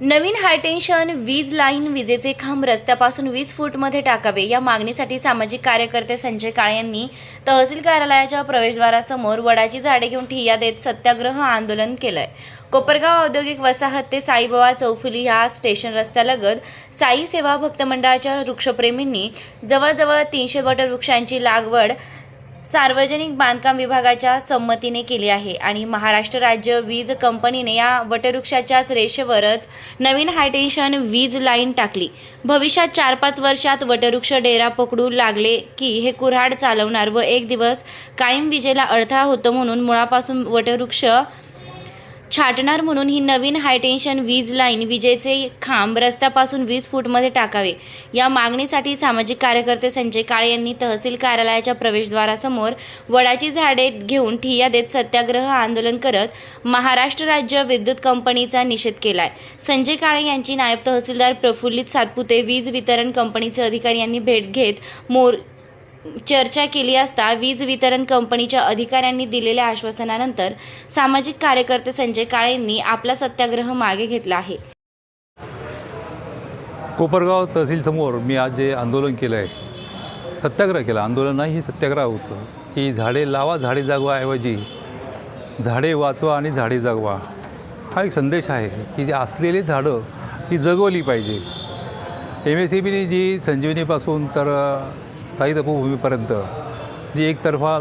नवीन high tension वीज line विजेचे खांब रस्त्यापासून वीस फूटमध्ये टाकावे. या मागणीसाठी सामाजिक कार्यकर्ते संजय काळे यांनी तहसील कार्यालयाच्या प्रवेशद्वारासमोर वडाची झाडे घेऊन ठिय्या देत सत्याग्रह आंदोलन केलंय. कोपरगाव औद्योगिक वसाहत ते साईबाबा चौफुली या स्टेशन रस्त्यालगत साई सेवा भक्त मंडळाच्या वृक्षप्रेमींनी जवळजवळ तीनशे वटवृक्षांची लागवड सार्वजनिक बांधकाम विभागाच्या संमतीने केली आहे आणि महाराष्ट्र राज्य वीज कंपनीने या वटवृक्षाच्याच रेषेवरच नवीन हायटेन्शन वीज लाईन टाकली. भविष्यात चार पाच वर्षात वटवृक्ष डेरा पकडू लागले की हे कुऱ्हाड चालवणार व एक दिवस कायम विजेला अडथळा होतो म्हणून मुळापासून वटवृक्ष छाटणार म्हणून ही नवीन हायटेन्शन वीज लाईन विजेचे खांब रस्त्यापासून वीस फूटमध्ये टाकावे. या मागणीसाठी सामाजिक कार्यकर्ते संजय काळे यांनी तहसील कार्यालयाच्या प्रवेशद्वारासमोर वडाची झाडे घेऊन ठिय्या देत सत्याग्रह आंदोलन करत महाराष्ट्र राज्य विद्युत कंपनीचा निषेध केलाय. संजय काळे यांची नायब तहसीलदार प्रफुल्लित सातपुते वीज वितरण कंपनीचे अधिकारी यांनी भेट घेत मोर चर्चा केली असता वीज वितरण कंपनीच्या अधिकाऱ्यांनी दिलेल्या आश्वासनानंतर सामाजिक कार्यकर्ते संजय काळे यांनी आपला सत्याग्रह मागे घेतला आहे. कोपरगाव तहसीलसमोर मी आज जे आंदोलन केलं आहे सत्याग्रह केला. आंदोलन नाही हे सत्याग्रह होतं. की झाडे लावा झाडे जगवाऐवजी झाडे वाचवा आणि झाडे जगवा. हा एक संदेश आहे की जे असलेली झाडं ही जगवली पाहिजे. एम एस सी बीने जी संजीवनीपासून तर स्थायी तपोभूमीपर्यंत जी एकतर्फा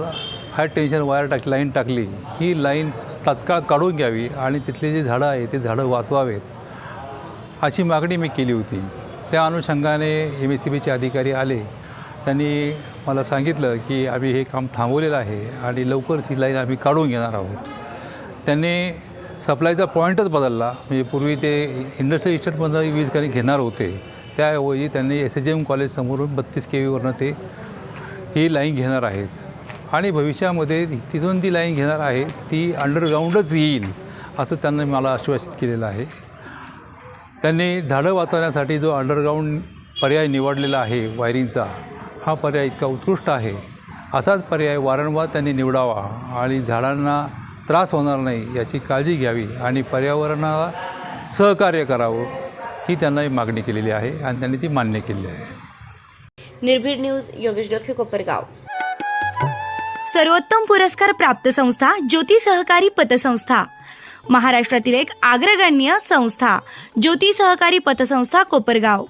हाय टेन्शन वायर टाक लाईन टाकली ही लाईन तात्काळ काढून घ्यावी आणि तिथले जे झाडं आहे ते झाडं वाचवावेत अशी मागणी मी केली होती. त्या अनुषंगाने एम एस सी बीचे अधिकारी आले. त्यांनी मला सांगितलं की आम्ही हे काम थांबवलेलं आहे आणि लवकरच ही लाईन आम्ही काढून घेणार आहोत. त्यांनी सप्लायचा पॉईंटच बदलला. म्हणजे पूर्वी ते इंडस्ट्रियल इस्टेटमधनं वीज काही घेणार होते. त्याऐवजी त्यांनी एस एच एम कॉलेजसमोरून बत्तीस के व्हीवरनं ते ही लाईन घेणार आहेत. आणि भविष्यामध्ये तिथून ती लाईन घेणार आहे ती अंडरग्राऊंडच येईल असं त्यांनी मला आश्वासित केलेलं आहे. त्यांनी झाडं वाचवण्यासाठी जो अंडरग्राऊंड पर्याय निवडलेला आहे वायरिंगचा हा पर्याय इतका उत्कृष्ट आहे. असाच पर्याय वारंवार त्यांनी निवडावा आणि झाडांना त्रास होणार नाही याची काळजी घ्यावी आणि पर्यावरणाला सहकार्य करावं. ही त्यांना मागणी केलेली आहे आणि त्यांनी ती मान्य केली आहे. निर्भीड न्यूज योगेश डोखे कोपरगाव. सर्वोत्तम पुरस्कार प्राप्त संस्था ज्योती सहकारी पतसंस्था. महाराष्ट्रातील एक अग्रगण्य संस्था ज्योती सहकारी पतसंस्था कोपरगाव.